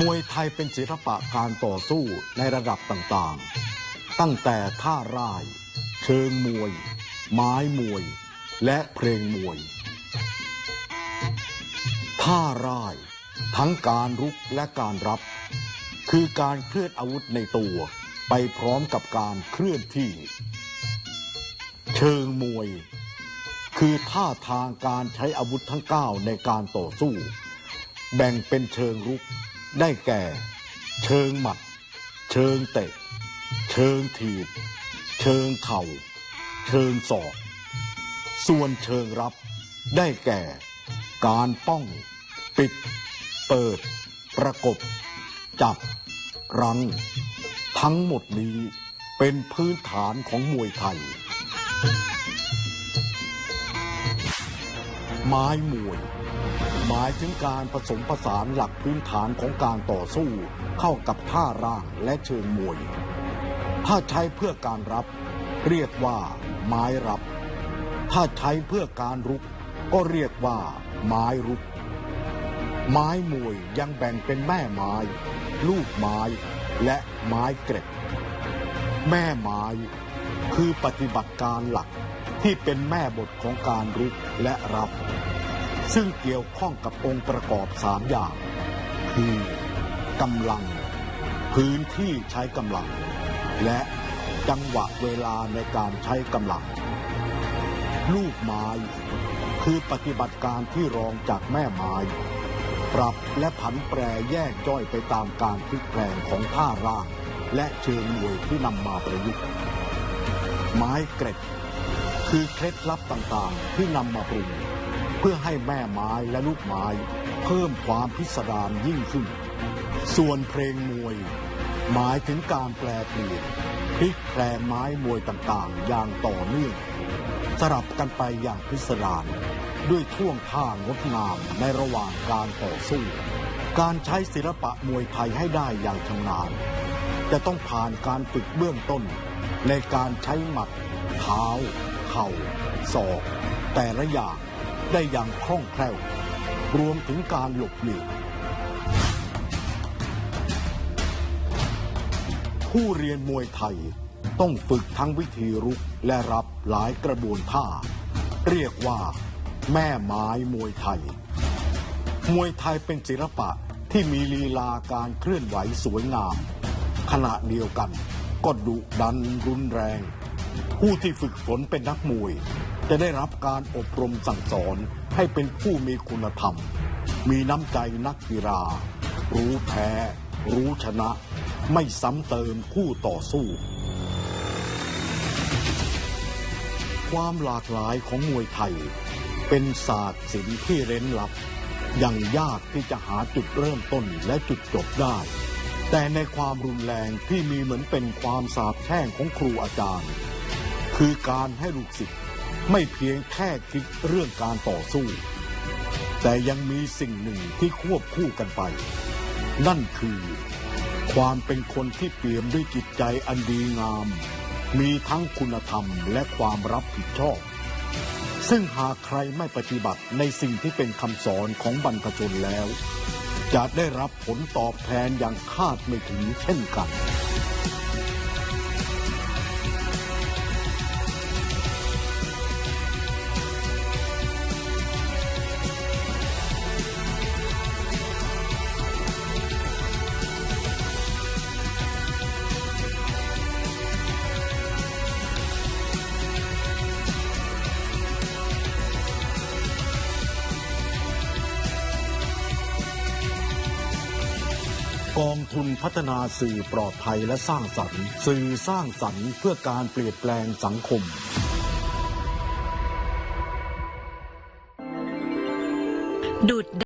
มวยไทยเป็นศิลปะการต่อสู้ในระดับต่างๆ ตั้งแต่ท่าร่าย เชิงมวย ไม้มวย และเพลงมวย ท่าร่าย ทั้งการรุกและการรับ คือการเคลื่อนอาวุธในตัวไปพร้อมกับการเคลื่อนที่ เชิงมวย คือท่าทางการใช้อาวุธทั้ง9ในการต่อสู้ แบ่งเป็นเชิงรุก ได้แก่ เชิงหมัด เชิงเตะ เชิงถีบ เชิงเข่า เชิงศอก ส่วนเชิงรับ ได้แก่ การป้อง ปิด เปิด ประกบ จับ รังทั้งหมดนี้เป็นพื้นฐานของมวยไทย ไม้มวย หมายถึงการผสมผสานหลักพื้นฐานของการต่อสู้ เข้ากับท่าร่างและเชิงมวย ถ้าใช้เพื่อการรับ เรียกว่า ไม้รับ ถ้าใช้เพื่อการรุก ก็เรียกว่า ไม้รุก ไม้มวยยังแบ่งเป็นแม่ไม้ ลูกไม้ และไม้เกร็ด แม่ไม้คือปฏิบัติการหลักที่เป็นแม่บทของการรุกและรับ ซึ่งเกี่ยวข้องกับองค์ประกอบสามอย่าง คือกำลัง พื้นที่ใช้กำลัง และจังหวะเวลาในการใช้กำลัง ลูกไม้คือปฏิบัติการที่รองจากแม่ไม้ ปรับและผันแปรแยกย่อยไปตามการพลิกแปลงของท่าร่าง และเชิงมวยที่นำมาประยุกต์ ไม้เกร็ด คือเคล็ดลับต่างๆ ที่นำมาปรุง เพื่อให้แม่ไม้และลูกไม้ เพิ่มความพิสดารยิ่งขึ้น ส่วนเพลงมวย หมายถึงการแปลเปลี่ยนพลิกแปลงไม้มวยต่างๆ อย่างต่อเนื่องสลับกันไปอย่างพิสดารด้วยท่วงท่างดงามในระหว่างการต่อสู้ การใช้ศิลปะมวยไทยให้ได้อย่างชำนาญจะต้องผ่านการฝึกเบื้องต้น ในการใช้หมัด เท้า เข่าศอก แต่ละอย่าง ได้อย่างคล่องแคล่ว รวมถึงการหลบหลีกผู้เรียนมวยไทยต้องฝึกทั้งวิธีรุกและรับหลายกระบวนท่า เรียกว่า แม่ไม้มวยไทย มวยไทยเป็นศิลปะที่มีลีลาการเคลื่อนไหวสวยงาม ขณะเดียวกันก็ดุดันรุนแรง ผู้ที่ฝึกฝนเป็นนักมวย จะได้รับการอบรมสั่งสอนให้เป็นผู้มีคุณธรรม มีน้ำใจนักกีฬา รู้แพ้ รู้ชนะ ไม่ซ้ำเติมคู่ต่อสู้ ความหลากหลายของมวยไทย เป็นศาสตร์ศิลป์ที่เร้นลับ ยังยากที่จะหาจุดเริ่มต้นและจุดจบได้ แต่ในความรุนแรงที่มีเหมือนเป็นความสาบแช่งของครูอาจารย์ คือการให้ลูกศิษย์ ไม่เพียงแค่คิดเรื่องการต่อสู้ แต่ยังมีสิ่งหนึ่งที่ควบคู่กันไป นั่นคือ ความเป็นคนที่เปี่ยมด้วยจิตใจอันดีงาม มีทั้งคุณธรรมและความรับผิดชอบ ซึ่งหากใครไม่ปฏิบัติในสิ่งที่เป็นคำสอนของบรรพชนแล้ว จะได้รับผลตอบแทนอย่างคาดไม่ถึงเช่นกัน องทุนพัฒนาสื่อปลอดภัยและสร้างสรรค์ สื่อสร้างสรรค์เพื่อการเปลี่ยนแปลงสังคม ดุด